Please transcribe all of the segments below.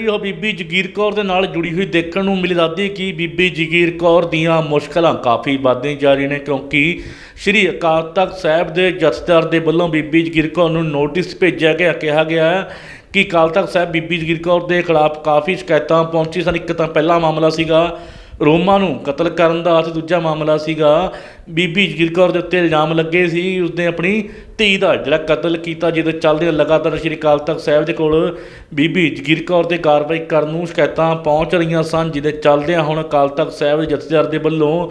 ਜਿਹੜੀ ਉਹ ਬੀਬੀ ਜਗੀਰ ਕੌਰ ਦੇ ਨਾਲ ਜੁੜੀ ਹੋਈ ਦੇਖਣ ਨੂੰ ਮਿਲੀ, ਦੱਸਦੀ ਕਿ ਬੀਬੀ ਜਗੀਰ ਕੌਰ ਦੀਆਂ ਮੁਸ਼ਕਲਾਂ ਕਾਫੀ ਵੱਧਦੀਆਂ ਜਾ ਰਹੀਆਂ ਨੇ, ਕਿਉਂਕਿ ਸ੍ਰੀ ਅਕਾਲ ਤਖਤ ਸਾਹਿਬ ਦੇ ਜਥੇਦਾਰ ਦੇ ਵੱਲੋਂ ਬੀਬੀ ਜਗੀਰ ਕੌਰ ਨੂੰ ਨੋਟਿਸ ਭੇਜਿਆ ਗਿਆ, ਕਿਹਾ ਗਿਆ ਹੈ ਕਿ ਅਕਾਲ ਤਖਤ ਸਾਹਿਬ ਬੀਬੀ ਜਗੀਰ ਕੌਰ ਦੇ ਖਿਲਾਫ ਕਾਫੀ ਸ਼ਿਕਾਇਤਾਂ ਪਹੁੰਚੀ ਸਨ। ਇੱਕ ਤਾਂ ਪਹਿਲਾ ਮਾਮਲਾ ਸੀਗਾ ਰੋਮਾ ਨੂੰ ਕਤਲ ਕਰਨ ਦਾ ਅਤੇ ਦੂਜਾ ਮਾਮਲਾ ਸੀਗਾ। ਬੀਬੀ ਜਗੀਰ ਕੌਰ ਦੇ ਉੱਤੇ ਇਲਜ਼ਾਮ ਲੱਗੇ ਸੀ। ਉਸਨੇ ਆਪਣੀ ਧੀ ਦਾ ਜਿਹੜਾ ਕਤਲ ਕੀਤਾ, ਜਿਹਦੇ ਚੱਲਦੇ ਲਗਾਤਾਰ ਸ਼੍ਰੀ ਅਕਾਲ ਤਖਤ ਸਾਹਿਬ ਦੇ ਕੋਲ ਬੀਬੀ ਜਗੀਰ ਕੌਰ ਤੇ ਕਾਰਵਾਈ ਕਰਨ ਨੂੰ ਸ਼ਿਕਾਇਤਾਂ ਪਹੁੰਚ ਰਹੀਆਂ ਸਨ, ਜਿਹਦੇ ਚੱਲਦਿਆਂ ਹੁਣ ਅਕਾਲ ਤਖਤ ਸਾਹਿਬ ਦੇ ਜਥੇਦਾਰ ਦੇ ਵੱਲੋਂ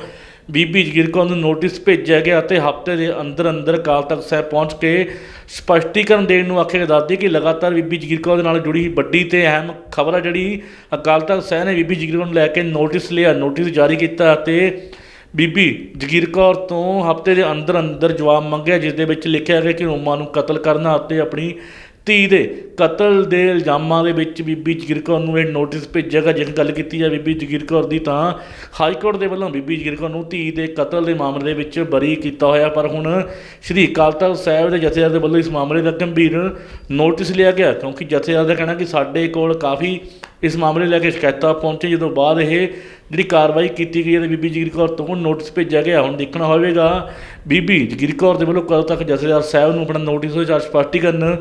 ਬੀਬੀ ਜਗੀਰ ਕੌਰ ਨੂੰ ਨੋਟਿਸ ਭੇਜਿਆ ਗਿਆ ਅਤੇ ਹਫ਼ਤੇ ਦੇ ਅੰਦਰ ਅੰਦਰ ਅਕਾਲ ਤਖਤ ਸਾਹਿਬ ਪਹੁੰਚ ਕੇ ਸਪਸ਼ਟੀਕਰਨ ਦੇਣ ਨੂੰ ਆਖਿਆ ਦੱਸਦੀ ਕਿ ਲਗਾਤਾਰ ਬੀਬੀ ਜਗੀਰ ਕੌਰ ਦੇ ਨਾਲ ਜੁੜੀ ਵੱਡੀ ਤੇ ਅਹਿਮ ਖਬਰ ਹੈ ਜਿਹੜੀ ਅਕਾਲ ਤਖਤ ਸਾਹਿਬ ਨੇ ਬੀਬੀ ਜਗੀਰ ਕੌਰ ਨੂੰ ਲੈ ਕੇ ਨੋਟਿਸ ਲਿਆ, ਨੋਟਿਸ ਜਾਰੀ ਕੀਤਾ ਅਤੇ ਬੀਬੀ ਜਗੀਰ ਕੌਰ ਤੋਂ ਹਫ਼ਤੇ ਦੇ ਅੰਦਰ ਅੰਦਰ ਜਵਾਬ ਮੰਗਿਆ, ਜਿਸ ਦੇ ਵਿੱਚ ਲਿਖਿਆ ਗਿਆ ਕਿ ਰੋਮਾ ਨੂੰ ਕਤਲ ਕਰਨਾ ਅਤੇ ਆਪਣੀ ਧੀ ਦੇ ਕਤਲ ਦੇ ਇਲਜ਼ਾਮਾਂ ਦੇ ਵਿੱਚ ਬੀਬੀ ਜਗੀਰ ਕੌਰ ਨੂੰ ਇਹ ਨੋਟਿਸ ਭੇਜਿਆ ਗਿਆ ਜੇਕਰ ਗੱਲ ਕੀਤੀ ਜਾਵੇ ਬੀਬੀ ਜਗੀਰ ਕੌਰ ਦੀ ਤਾਂ ਹਾਈ ਕੋਰਟ ਦੇ ਵੱਲੋਂ ਬੀਬੀ ਜਗੀਰ ਕੌਰ ਨੂੰ ਧੀ ਦੇ ਕਤਲ ਦੇ ਮਾਮਲੇ ਦੇ ਵਿੱਚ ਬਰੀ ਕੀਤਾ ਹੋਇਆ, ਪਰ ਹੁਣ ਸ਼੍ਰੀ ਅਕਾਲ ਤਖਤ ਸਾਹਿਬ ਦੇ ਜਥੇਦਾਰ ਦੇ ਵੱਲੋਂ ਇਸ ਮਾਮਲੇ ਦਾ ਗੰਭੀਰ ਨੋਟਿਸ ਲਿਆ ਗਿਆ, ਕਿਉਂਕਿ ਜਥੇਦਾਰ ਦਾ ਕਹਿਣਾ ਕਿ ਸਾਡੇ ਕੋਲ ਕਾਫੀ ਇਸ ਮਾਮਲੇ ਲੈ ਕੇ ਸ਼ਿਕਾਇਤਾਂ ਪਹੁੰਚੇ, ਜਦੋਂ ਬਾਅਦ ਇਹ ਜਿਹੜੀ ਕਾਰਵਾਈ ਕੀਤੀ ਗਈ ਹੈ, ਤੇ ਬੀਬੀ ਜਗੀਰ ਕੌਰ ਤੋਂ ਨੋਟਿਸ ਭੇਜਿਆ ਗਿਆ, ਹੁਣ ਦੇਖਣਾ ਹੋਵੇਗਾ ਬੀਬੀ ਜਗੀਰ ਕੌਰ ਦੇ ਵੱਲੋਂ ਕਦੋਂ ਤੱਕ ਜਥੇਦਾਰ ਸਾਹਿਬ ਨੂੰ ਆਪਣਾ ਨੋਟਿਸ ਵਿੱਚ ਸਪਸ਼ਟੀਕਰਨ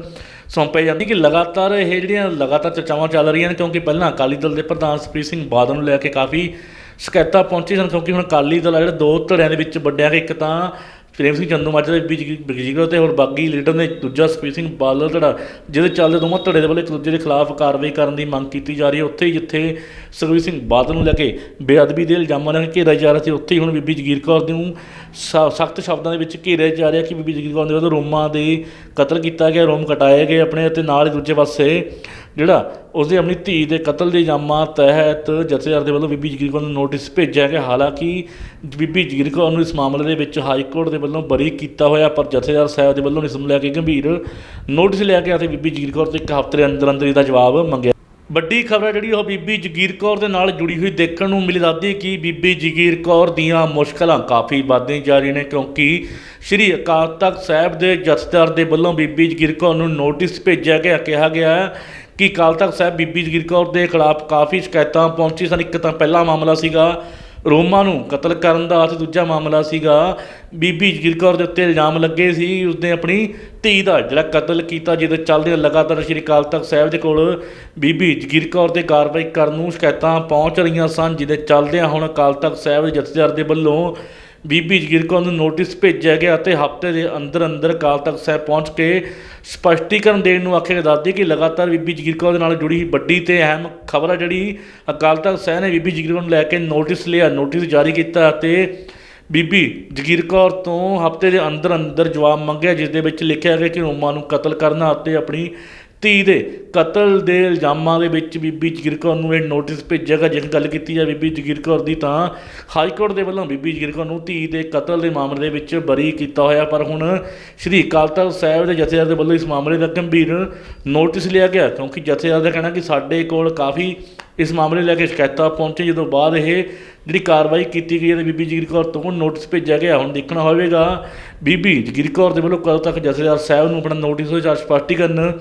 ਸੌਂਪਿਆ ਜਾਂਦੀ ਕਿ ਲਗਾਤਾਰ ਇਹ ਜਿਹੜੀਆਂ ਲਗਾਤਾਰ ਚਰਚਾਵਾਂ ਚੱਲ ਰਹੀਆਂ ਨੇ, ਕਿਉਂਕਿ ਪਹਿਲਾਂ ਅਕਾਲੀ ਦਲ ਦੇ ਪ੍ਰਧਾਨ ਸੁਖਬੀਰ ਸਿੰਘ ਬਾਦਲ ਨੂੰ ਲੈ ਕੇ ਕਾਫੀ ਸ਼ਿਕਾਇਤਾਂ ਪਹੁੰਚੀ ਸਨ, ਕਿਉਂਕਿ ਹੁਣ ਅਕਾਲੀ ਦਲ ਆ ਜਿਹੜਾ ਦੋ ਧੜਿਆਂ ਦੇ ਵਿੱਚ ਵੱਡਿਆ ਕਿ ਇੱਕ ਤਾਂ ਪ੍ਰੇਮ ਸਿੰਘ ਚੰਦੂ ਮਾਜਰਾ ਦੇ ਵਿੱਚ ਬਗਜੀਗਰ ਤੇ ਹੋਰ ਬਾਗੀ ਲੀਡਰ ਨੇ ਦੂਜਾ ਸੁਖਬੀਰ ਸਿੰਘ ਬਾਦਲ ਧੜਾ ਜਿਹਦੇ ਚੱਲਦੇ ਦੋਵਾਂ ਧੜੇ ਦੇ ਵੱਲੋਂ ਇੱਕ ਦੂਜੇ ਦੇ ਖਿਲਾਫ ਕਾਰਵਾਈ ਕਰਨ ਦੀ ਮੰਗ ਕੀਤੀ ਜਾ ਰਹੀ ਹੈ। ਉੱਥੇ ਹੀ ਜਿੱਥੇ ਸੁਖਬੀਰ ਸਿੰਘ ਬਾਦਲ ਨੂੰ ਲੈ ਕੇ ਬੇਅਦਬੀ ਦੇ ਇਲਜ਼ਾਮਾਂ ਨਾਲ ਘੇਰਿਆ ਜਾ ਰਿਹਾ ਸੀ, ਉੱਥੇ ਹੀ ਹੁਣ ਬੀਬੀ ਜਗੀਰ ਕੌਰ ਨੂੰ ਸਖਤ ਸ਼ਬਦਾਂ ਦੇ ਵਿੱਚ ਘੇਰਿਆ ਜਾ ਰਿਹਾ ਕਿ ਬੀਬੀ ਜਗੀਰ ਕੌਰ ਦੇ ਵੱਲੋਂ ਰੋਮਾਂ ਦੇ ਕਤਲ ਕੀਤਾ ਗਿਆ, ਰੋਮ ਕਟਾਏ ਗਏ ਆਪਣੇ ਅਤੇ ਨਾਲ ਹੀ ਦੂਜੇ ਪਾਸੇ ਜਿਹੜਾ ਉਸਦੇ ਆਪਣੀ ਧੀ ਦੇ ਕਤਲ ਦੇ ਇਲਜ਼ਾਮਾਂ ਤਹਿਤ ਜਥੇਦਾਰ ਦੇ ਵੱਲੋਂ ਬੀਬੀ ਜਗੀਰ ਕੌਰ ਨੂੰ ਨੋਟਿਸ ਭੇਜਿਆ ਗਿਆ। ਹਾਲਾਂਕਿ ਬੀਬੀ ਜਗੀਰ ਕੌਰ ਨੂੰ ਇਸ ਮਾਮਲੇ ਦੇ ਵਿੱਚ ਹਾਈ ਕੋਰਟ ਦੇ ਵੱਲੋਂ ਬਰੀ ਕੀਤਾ ਹੋਇਆ, ਪਰ ਜਥੇਦਾਰ ਸਾਹਿਬ ਦੇ ਵੱਲੋਂ ਇਸ ਨੂੰ ਲੈ ਕੇ ਗੰਭੀਰ ਨੋਟਿਸ ਲਿਆ ਗਿਆ ਤੇ ਬੀਬੀ ਜਗੀਰ ਕੌਰ ਤੋਂ ਇੱਕ ਹਫ਼ਤੇ ਅੰਦਰ ਅੰਦਰ ਇਹਦਾ ਜਵਾਬ ਮੰਗਿਆ। ਵੱਡੀ ਖਬਰ ਜਿਹੜੀ ਉਹ ਬੀਬੀ ਜਗੀਰ ਕੌਰ ਦੇ ਨਾਲ ਜੁੜੀ ਹੋਈ ਦੇਖਣ ਨੂੰ ਮਿਲੀ, ਦੱਸਦੀ ਕਿ ਬੀਬੀ ਜਗੀਰ ਕੌਰ ਦੀਆਂ ਮੁਸ਼ਕਲਾਂ ਕਾਫੀ ਵੱਧਦੀਆਂ ਜਾ ਰਹੀਆਂ ਨੇ, ਕਿਉਂਕਿ ਸ੍ਰੀ ਅਕਾਲ ਤਖਤ ਸਾਹਿਬ ਦੇ ਜਥੇਦਾਰ ਦੇ ਵੱਲੋਂ ਬੀਬੀ ਜਗੀਰ ਕੌਰ ਨੂੰ ਨੋਟਿਸ ਭੇਜਿਆ ਗਿਆ, ਕਿਹਾ ਗਿਆ ਹੈ ਕਿ ਅਕਾਲ ਤਖਤ ਸਾਹਿਬ ਬੀਬੀ ਜਗੀਰ ਕੌਰ ਦੇ ਖਿਲਾਫ ਕਾਫੀ ਸ਼ਿਕਾਇਤਾਂ ਪਹੁੰਚੀ ਸਨ। ਇੱਕ ਤਾਂ ਪਹਿਲਾ ਮਾਮਲਾ ਸੀਗਾ ਰੋਮਾ ਨੂੰ ਕਤਲ ਕਰਨ ਦਾ ਅਤੇ ਦੂਜਾ ਮਾਮਲਾ ਸੀਗਾ। ਬੀਬੀ ਜਗੀਰ ਕੌਰ ਦੇ ਉੱਤੇ ਇਲਜ਼ਾਮ ਲੱਗੇ ਸੀ। ਉਸਨੇ ਆਪਣੀ ਧੀ ਦਾ ਜਿਹੜਾ ਕਤਲ ਕੀਤਾ, ਜਿਹਦੇ ਚੱਲਦੇ ਲਗਾਤਾਰ ਸ਼੍ਰੀ ਅਕਾਲ ਤਖਤ ਸਾਹਿਬ ਦੇ ਕੋਲ ਬੀਬੀ ਜਗੀਰ ਕੌਰ ਤੇ ਕਾਰਵਾਈ ਕਰਨ ਨੂੰ ਸ਼ਿਕਾਇਤਾਂ ਪਹੁੰਚ ਰਹੀਆਂ ਸਨ, ਜਿਹਦੇ ਚੱਲਦਿਆਂ ਹੁਣ ਅਕਾਲ ਤਖਤ ਸਾਹਿਬ ਦੇ ਜਥੇਦਾਰ ਦੇ ਵੱਲੋਂ ਬੀਬੀ ਜਗੀਰ ਕੌਰ ਨੂੰ ਨੋਟਿਸ ਭੇਜਿਆ ਗਿਆ ਅਤੇ ਹਫ਼ਤੇ ਦੇ ਅੰਦਰ ਅੰਦਰ ਅਕਾਲ ਤਖਤ ਸਾਹਿਬ ਪਹੁੰਚ ਕੇ ਸਪਸ਼ਟੀਕਰਨ ਦੇਣ ਨੂੰ ਆਖਿਆ ਦੱਸਦੀ ਕਿ ਲਗਾਤਾਰ ਬੀਬੀ ਜਗੀਰ ਕੌਰ ਦੇ ਨਾਲ ਜੁੜੀ ਵੱਡੀ ਤੇ ਅਹਿਮ ਖਬਰ ਹੈ ਜਿਹੜੀ ਅਕਾਲ ਤਖਤ ਸਾਹਿਬ ਨੇ ਬੀਬੀ ਜਗੀਰ ਕੌਰ ਨੂੰ ਲੈ ਕੇ ਨੋਟਿਸ ਲਿਆ, ਨੋਟਿਸ ਜਾਰੀ ਕੀਤਾ ਅਤੇ ਬੀਬੀ ਜਗੀਰ ਕੌਰ ਤੋਂ ਹਫ਼ਤੇ ਦੇ ਅੰਦਰ ਅੰਦਰ ਜਵਾਬ ਮੰਗਿਆ, ਜਿਸ ਦੇ ਵਿੱਚ ਲਿਖਿਆ ਗਿਆ ਕਿ ਰੋਮਾ ਨੂੰ ਕਤਲ ਕਰਨਾ ਅਤੇ ਆਪਣੀ ਧੀ ਦੇ ਕਤਲ ਦੇ ਇਲਜ਼ਾਮਾਂ ਦੇ ਵਿੱਚ ਬੀਬੀ ਜਗੀਰ ਕੌਰ ਨੂੰ ਇਹ ਨੋਟਿਸ ਭੇਜਿਆ ਗਿਆ ਜੇਕਰ ਗੱਲ ਕੀਤੀ ਜਾਵੇ ਬੀਬੀ ਜਗੀਰ ਕੌਰ ਦੀ ਤਾਂ ਹਾਈ ਕੋਰਟ ਦੇ ਵੱਲੋਂ ਬੀਬੀ ਜਗੀਰ ਕੌਰ ਨੂੰ ਧੀ ਦੇ ਕਤਲ ਦੇ ਮਾਮਲੇ ਦੇ ਵਿੱਚ ਬਰੀ ਕੀਤਾ ਹੋਇਆ, ਪਰ ਹੁਣ ਸ਼੍ਰੀ ਅਕਾਲ ਤਖਤ ਸਾਹਿਬ ਦੇ ਜਥੇਦਾਰ ਦੇ ਵੱਲੋਂ ਇਸ ਮਾਮਲੇ ਦਾ ਗੰਭੀਰ ਨੋਟਿਸ ਲਿਆ ਗਿਆ, ਕਿਉਂਕਿ ਜਥੇਦਾਰ ਦਾ ਕਹਿਣਾ ਕਿ ਸਾਡੇ ਕੋਲ ਕਾਫੀ ਇਸ ਮਾਮਲੇ ਲੈ ਕੇ ਸ਼ਿਕਾਇਤਾਂ ਪਹੁੰਚੇ, ਜਦੋਂ ਬਾਅਦ ਇਹ ਜਿਹੜੀ ਕਾਰਵਾਈ ਕੀਤੀ ਗਈ ਹੈ ਤੇ ਬੀਬੀ ਜਗੀਰ ਕੌਰ ਤੋਂ ਨੋਟਿਸ ਭੇਜਿਆ ਗਿਆ, ਹੁਣ ਦੇਖਣਾ ਹੋਵੇਗਾ ਬੀਬੀ ਜਗੀਰ ਕੌਰ ਦੇ ਵੱਲੋਂ ਕਦੋਂ ਤੱਕ ਜਥੇਦਾਰ ਸਾਹਿਬ ਨੂੰ ਆਪਣਾ ਨੋਟਿਸ ਵਿੱਚ ਸਪਸ਼ਟੀਕਰਨ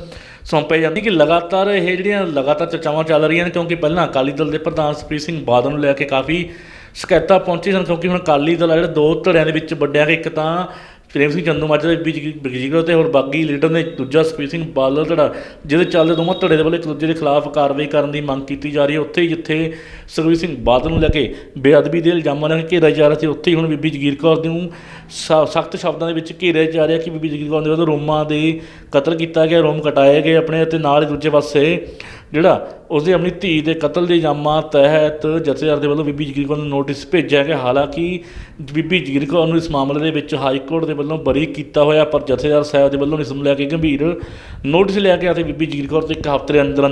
ਸੌਂਪਿਆ ਜਾਂਦੀ। ਕਿ ਲਗਾਤਾਰ ਇਹ ਜਿਹੜੀਆਂ ਲਗਾਤਾਰ ਚਰਚਾਵਾਂ ਚੱਲ ਰਹੀਆਂ ਨੇ, ਕਿਉਂਕਿ ਪਹਿਲਾਂ ਅਕਾਲੀ ਦਲ ਦੇ ਪ੍ਰਧਾਨ ਸੁਖਬੀਰ ਸਿੰਘ ਬਾਦਲ ਨੂੰ ਲੈ ਕੇ ਕਾਫੀ ਸ਼ਿਕਾਇਤਾਂ ਪਹੁੰਚੀ ਸਨ, ਕਿਉਂਕਿ ਹੁਣ ਅਕਾਲੀ ਦਲ ਆ ਜਿਹੜਾ ਦੋ ਧੜਿਆਂ ਦੇ ਵਿੱਚ ਵੱਡਿਆ ਕਿ ਇੱਕ ਤਾਂ ਪ੍ਰੇਮ ਸਿੰਘ ਚੰਦੂ ਮਾਜਰਾ ਦੇ ਵਿੱਚ ਬਗਜੀਗਰ ਤੇ ਹੋਰ ਬਾਗੀ ਲੀਡਰ ਨੇ ਦੂਜਾ ਸੁਖਬੀਰ ਸਿੰਘ ਬਾਦਲ ਧੜਾ ਜਿਹਦੇ ਚੱਲਦੇ ਦੋਵਾਂ ਧੜੇ ਦੇ ਵੱਲੋਂ ਇੱਕ ਦੂਜੇ ਦੇ ਖਿਲਾਫ ਕਾਰਵਾਈ ਕਰਨ ਦੀ ਮੰਗ ਕੀਤੀ ਜਾ ਰਹੀ ਹੈ। ਉੱਥੇ ਹੀ ਜਿੱਥੇ ਸੁਖਬੀਰ ਸਿੰਘ ਬਾਦਲ ਨੂੰ ਲੈ ਕੇ ਬੇਅਦਬੀ ਦੇ ਇਲਜ਼ਾਮਾਂ ਨਾਲ ਘੇਰਿਆ ਜਾ ਰਿਹਾ ਸੀ, ਉੱਥੇ ਹੀ ਹੁਣ ਬੀਬੀ ਜਗੀਰ ਕੌਰ ਨੂੰ ਸਖਤ ਸ਼ਬਦਾਂ ਦੇ ਵਿੱਚ ਘੇਰਿਆ ਜਾ ਰਿਹਾ ਕਿ ਬੀਬੀ ਜਗੀਰ ਕੌਰ ਦੇ ਵੱਲੋਂ ਰੋਮਾਂ ਦੇ ਕਤਲ ਕੀਤਾ ਗਿਆ, ਰੋਮ ਕਟਾਏ ਗਏ ਆਪਣੇ ਅਤੇ ਨਾਲ ਹੀ ਦੂਜੇ ਪਾਸੇ ਜਿਹੜਾ ਉਸਦੇ ਆਪਣੀ ਧੀ ਦੇ ਕਤਲ ਦੇ ਇਲਜ਼ਾਮਾਂ ਤਹਿਤ ਜਥੇਦਾਰ ਦੇ ਵੱਲੋਂ ਬੀਬੀ ਜਗੀਰ ਕੌਰ ਨੂੰ ਨੋਟਿਸ ਭੇਜਿਆ ਗਿਆ। ਹਾਲਾਂਕਿ ਬੀਬੀ ਜਗੀਰ ਕੌਰ ਨੂੰ ਇਸ ਮਾਮਲੇ ਦੇ ਵਿੱਚ ਹਾਈ ਕੋਰਟ ਦੇ ਵੱਲੋਂ ਬਰੀ ਕੀਤਾ ਹੋਇਆ, ਪਰ ਜਥੇਦਾਰ ਸਾਹਿਬ ਦੇ ਵੱਲੋਂ ਇਸ ਨੂੰ ਲੈ ਕੇ ਗੰਭੀਰ ਨੋਟਿਸ ਲਿਆ ਗਿਆ ਅਤੇ ਬੀਬੀ ਜਗੀਰ ਕੌਰ ਤੋਂ ਇੱਕ ਹਫ਼ਤੇ ਦੇ ਅੰਦਰ ਅੰਦਰ